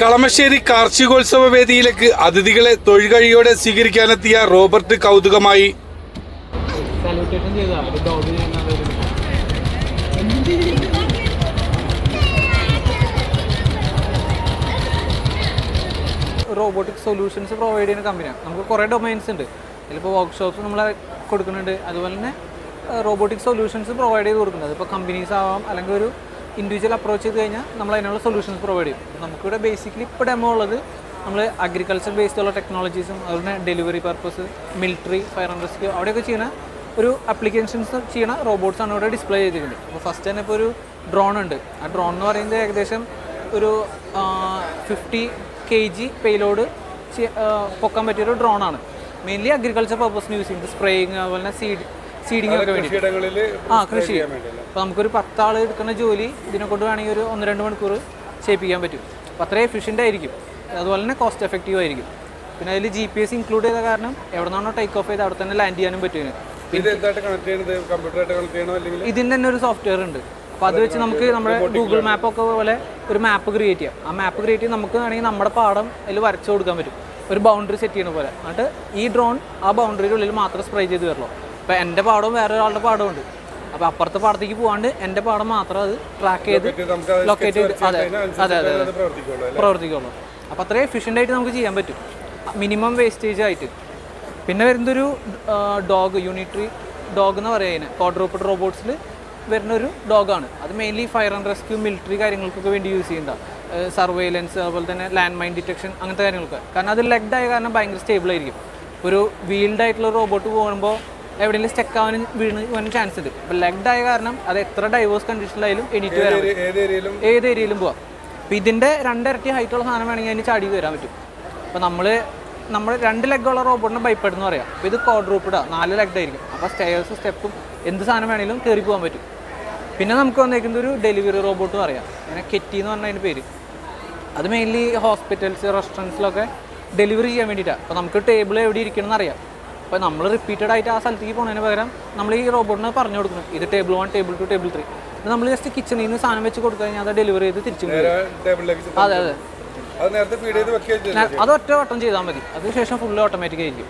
കളമശ്ശേരി കാർഷികോത്സവ വേദിയിലേക്ക് അതിഥികളെ തൊഴിൽകഴിയോടെ സ്വീകരിക്കാനെത്തിയ റോബർട്ട് കൗതുകമായി. റോബോട്ടിക് സൊല്യൂഷൻസ് പ്രൊവൈഡ് ചെയ്യുന്ന കമ്പനിയാണ് നമുക്ക് കുറേ ഡൊമൈൻസ് ഉണ്ട്. ഇതിലിപ്പോൾ വർക്ക്ഷോപ്സ് നമ്മൾ കൊടുക്കുന്നുണ്ട്. അതുപോലെ തന്നെ റോബോട്ടിക് സൊല്യൂഷൻസ് പ്രൊവൈഡ് ചെയ്ത് കൊടുക്കുന്നത് അതിപ്പോൾ കമ്പനീസ് ആവാം അല്ലെങ്കിൽ ഒരു ഇൻഡിവിജ്വൽ അപ്രോച്ച് ചെയ്ത് കഴിഞ്ഞാൽ നമ്മൾ അതിനുള്ള സൊല്യൂഷൻസ് പ്രൊവൈഡ് ചെയ്യും നമുക്കിവിടെ ബേസിക്കലി ഇപ്പോൾ ഡെമോ ഉള്ളത് നമ്മൾ അഗ്രികൾച്ചർ ബേസ്ഡ് ഉള്ള ടെക്നോളജീസും അതുപോലെ delivery purpose military fire and rescue അവിടെയൊക്കെ ചെയ്യുന്ന ഒരു അപ്ലിക്കേഷൻസ് ചെയ്യണ റോബോട്ട്സ് ആണ് ഇവിടെ ഡിസ്പ്ലേ ചെയ്തിട്ടുണ്ട് അപ്പോൾ ഫസ്റ്റ് തന്നെ ഇപ്പോൾ ഒരു ഡ്രോൺ ഉണ്ട്. ആ ഡ്രോൺ എന്ന് പറയുന്നത് ഏകദേശം ഒരു ഫിഫ്റ്റി കെ ജി പേലോഡ് പൊക്കാൻ പറ്റിയൊരു ഡ്രോണാണ് മെയിൻലി അഗ്രികൾച്ചർ പർപ്പസിന് യൂസ് ചെയ്യുന്നത് സ്പ്രേയിങ് അതുപോലെ തന്നെ സീഡ് സീഡിങ് ഒക്കെ വേണ്ടി ആ കൃഷി. അപ്പോൾ നമുക്കൊരു പത്താൾ എടുക്കുന്ന ജോലി ഇതിനെ കൊണ്ട് വേണമെങ്കിൽ ഒരു ഒന്ന് രണ്ട് മണിക്കൂർ ചെയ്യിപ്പിക്കാൻ പറ്റും. അപ്പോൾ അത്രയും എഫിഷ്യന്റ് ആയിരിക്കും. അതുപോലെ തന്നെ കോസ്റ്റ് എഫക്റ്റീവ് ആയിരിക്കും. പിന്നെ അതിൽ ജി പി എസ് ഇൻക്ലൂഡ് ചെയ്ത കാരണം എവിടെ നിന്നാണോ ടേക്ക് ഓഫ് ചെയ്ത് അവിടെ തന്നെ ലാൻഡ് ചെയ്യാനും പറ്റും. ഇതിന് ചെയ്യണോ തന്നെ ഒരു സോഫ്റ്റ്വെയർ ഉണ്ട്. അപ്പോൾ അത് വെച്ച് നമുക്ക് നമ്മുടെ ഗൂഗിൾ മാപ്പ് ഒക്കെ പോലെ ഒരു മാപ്പ് ക്രിയേറ്റ് ചെയ്യാം. ആ മാപ്പ് ക്രിയേറ്റ് ചെയ്ത് നമുക്ക് വേണമെങ്കിൽ നമ്മുടെ പാടം അതിൽ വരച്ചു കൊടുക്കാൻ പറ്റും. ഒരു ബൗണ്ടറി സെറ്റ് ചെയ്യുന്ന പോലെ. എന്നിട്ട് ഈ ഡ്രോൺ ആ ബൗണ്ടറിയുടെ ഉള്ളിൽ മാത്രം സ്പ്രേ ചെയ്ത് വരുള്ളൂ അപ്പോൾ എന്റെ പാടവും വേറെ ഒരാളുടെ പാടവും ഉണ്ട്. അപ്പോൾ അപ്പുറത്തെ പാടത്തേക്ക് പോകാണ്ട് എന്റെ പാടം മാത്രം അത് ട്രാക്ക് ചെയ്ത് ലൊക്കേറ്റ് ചെയ്ത് അതെ അതെ അതെ അത് പ്രവർത്തിക്കുള്ളൂ അപ്പോൾ അത്രയും എഫിഷ്യന്റ് ആയിട്ട് നമുക്ക് ചെയ്യാൻ പറ്റും. മിനിമം വേസ്റ്റേജ് ആയിട്ട്. പിന്നെ വരുന്നൊരു ഡോഗ് യൂണിറ്ററി ഡോഗ് എന്ന് പറയുക അതിനെ. കോഡ്രോപ്പഡ് റോബോട്ട്സിൽ വരുന്ന ഒരു ഡോഗാണ് അത് mainly fire and rescue military കാര്യങ്ങൾക്കൊക്കെ വേണ്ടി യൂസ് ചെയ്യുന്ന സർവൈലൻസ് അതുപോലെ തന്നെ ലാൻഡ് മൈൻ ഡിറ്റക്ഷൻ അങ്ങനത്തെ കാര്യങ്ങളൊക്കെ. കാരണം അത് ലെഗ്ഡായ കാരണം ഭയങ്കര സ്റ്റേബിൾ ആയിരിക്കും. ഒരു വീൽഡ് ആയിട്ടുള്ള റോബോട്ട് പോകുമ്പോൾ എവിടെയെങ്കിലും സ്റ്റെക്ക് ആവാനും വീണ് പോകാനും ചാൻസ് ഉണ്ട്. അപ്പോൾ ലെഗ്ഡ് ആയ കാരണം അത് എത്ര ഡൈവേഴ്സ് കണ്ടീഷനിലായാലും എണീറ്റ് വരാം ഏത് ഏരിയയിലും പോവാം. അപ്പോൾ ഇതിന്റെ രണ്ടിരട്ടി ഹൈറ്റുള്ള സാധനം വേണമെങ്കിൽ അതിന് ചാടി വരാൻ പറ്റും. അപ്പോൾ നമ്മൾ നമ്മൾ രണ്ട് ലെഗുള്ള റോബോട്ടിനെ ബൈപ്പഡ് എന്ന് പറയാം. അപ്പോൾ ഇത് കോഡ്രൂപ്പിഡാണ് നാല് ലെഗ് ആയിരിക്കും. അപ്പോൾ സ്റ്റെയർസ് സ്റ്റെപ്പും എന്ത് സാധനം വേണമെങ്കിലും കയറി പോകാൻ പറ്റും. പിന്നെ നമുക്ക് വന്നേക്കുന്നത് ഒരു ഡെലിവറി റോബോട്ട് പറയാം. അങ്ങനെ കെറ്റി എന്ന് പറഞ്ഞ അതിന്റെ പേര്. അത് മെയിൻലി ഹോസ്പിറ്റൽസ് റെസ്റ്റോറന്റ്സിലൊക്കെ ഡെലിവറി ചെയ്യാൻ വേണ്ടിയിട്ടാണ് അപ്പോൾ നമുക്ക് ടേബിൾ എവിടെ ഇരിക്കണം എന്നറിയാം അപ്പോൾ നമ്മൾ റിപ്പീറ്റഡ് ആയിട്ട് ആ സ്ഥലത്തേക്ക് പോകുന്നതിന് പകരം നമ്മൾ ഈ റോബോട്ടിനെ പറഞ്ഞു കൊടുക്കണം ഇത് table one table two table three നമ്മൾ ജസ്റ്റ് കിച്ചണിൽ നിന്ന് സാധനം വെച്ച് കൊടുത്തു കഴിഞ്ഞാൽ അത് ഡെലിവറി ചെയ്ത് തിരിച്ചു അതെ അതെ. അത് ഒറ്റ വട്ടം ചെയ്താൽ മതി. അതിനുശേഷം ഫുള്ള് ഓട്ടോമാറ്റിക് ആയിരിക്കും.